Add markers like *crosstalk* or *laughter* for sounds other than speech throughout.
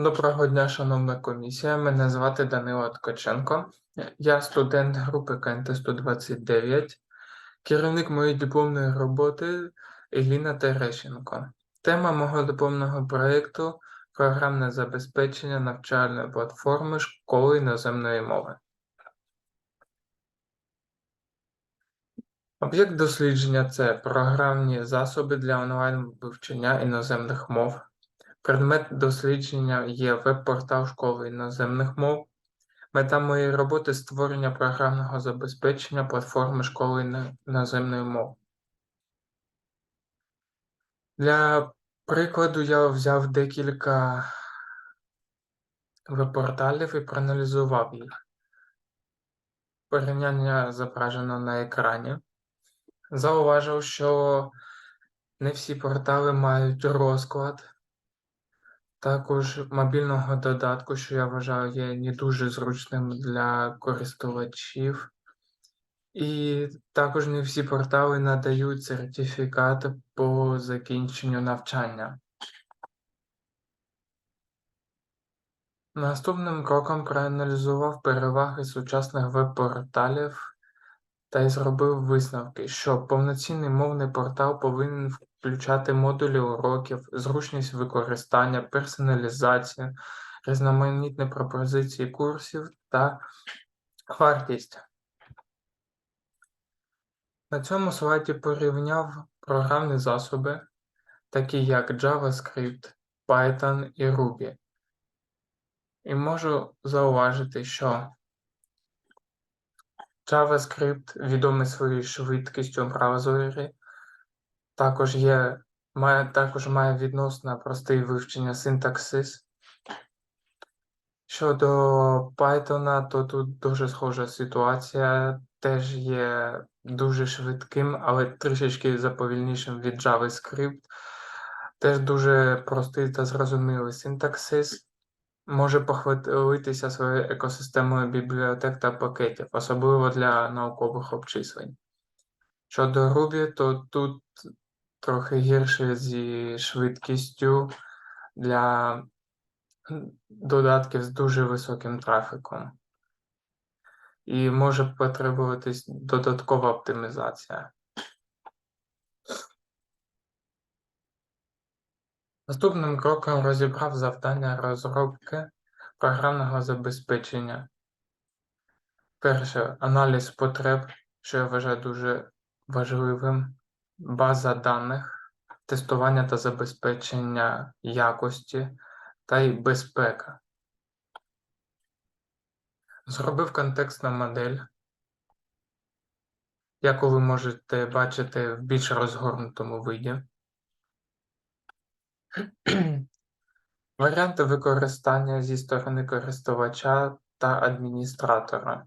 Доброго дня, шановна комісія. Мене звати Данило Ткаченко. Я студент групи КНТ 129, керівник моєї дипломної роботи Еліна Терещенко. Тема мого дипломного проєкту програмне забезпечення навчальної платформи школи іноземної мови. Об'єкт дослідження це програмні засоби для онлайн вивчення іноземних мов. Предмет дослідження є веб-портал школи іноземних мов. Мета моєї роботи створення програмного забезпечення платформи школи іно- іноземної мов. Для прикладу я взяв декілька веб-порталів і проаналізував їх. Порівняння зображено на екрані. Зауважив, що не всі портали мають розклад. Також мобільного додатку, що я вважаю є не дуже зручним для користувачів. І також не всі портали надають сертифікат по закінченню навчання. Наступним кроком проаналізував переваги сучасних веб-порталів та й зробив висновки, що повноцінний мовний портал повинен включати модулі уроків, зручність використання, персоналізацію, різноманітні пропозиції курсів та вартість. На цьому слайді порівняв програмні засоби, такі як JavaScript, Python і Ruby. І можу зауважити, що JavaScript відомий своєю швидкістю браузері, також є, має, також має відносно простий вивчення синтаксис. Щодо Python, то тут дуже схожа ситуація, теж є дуже швидким, але трішечки заповільнішим від JavaScript. Теж дуже простий та зрозумілий синтаксис. Може похвалитися своєю екосистемою бібліотек та пакетів, особливо для наукових обчислень. Щодо Ruby, то тут трохи гірше зі швидкістю для додатків з дуже високим трафіком. І може потребуватись додаткова оптимізація. Наступним кроком розібрав завдання розробки програмного забезпечення. Перше аналіз потреб, що я вважаю дуже важливим, база даних, тестування та забезпечення якості та й безпека. Зробив контекстну модель, яку ви можете бачити в більш розгорнутому виді. Варіанти використання зі сторони користувача та адміністратора.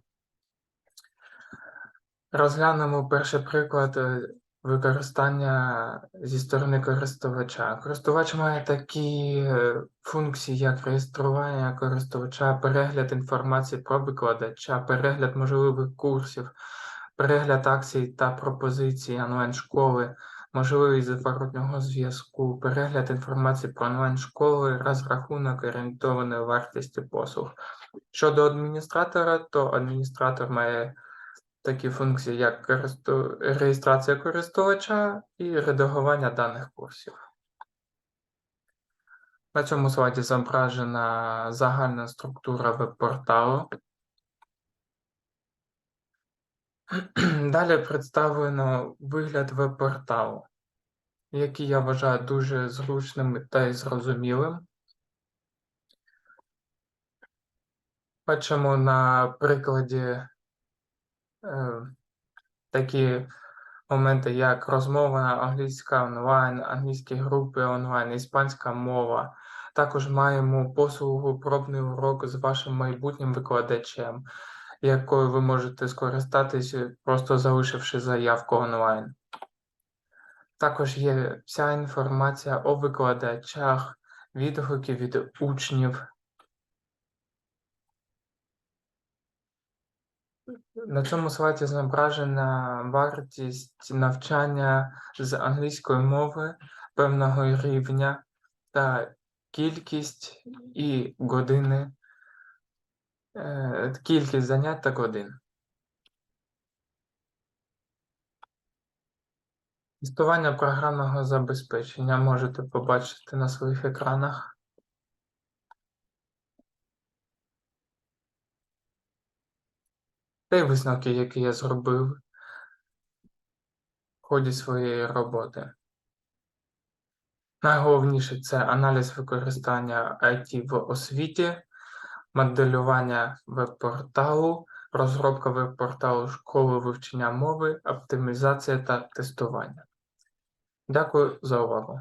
Розглянемо перший приклад е, використання зі сторони користувача. Користувач має такі е, функції, як реєстрування користувача, перегляд інформації про викладача, перегляд можливих курсів, перегляд акцій та пропозицій онлайн-школи, можливість зворотнього зв'язку, перегляд інформації про онлайн-школи, розрахунок орієнтованої вартості послуг. Щодо адміністратора, то адміністратор має такі функції, як реєстрація користувача і редагування даних курсів. На цьому слайді зображена загальна структура веб-порталу. *clears throat* Далі представлено вигляд веб-порталу, який я вважаю дуже зручним та й зрозумілим. Бачимо на прикладі е, такі моменти, як розмова англійська онлайн, англійські групи онлайн, іспанська мова. Також маємо послугу пробний урок з вашим майбутнім викладачем, якою ви можете скористатися, просто залишивши заявку онлайн. Також є вся інформація о викладачах, відгуки від учнів. На цьому слайді зображена вартість навчання з англійської мови певного рівня та кількість і години, е, кількість занять та годин. Тестування програмного забезпечення можете побачити на своїх екранах. Та й висновки, які я зробив в ході своєї роботи. Найголовніше це аналіз використання IT в освіті, моделювання веб-порталу, розробка веб-порталу школи вивчення мови, оптимізація та тестування. Дякую за увагу.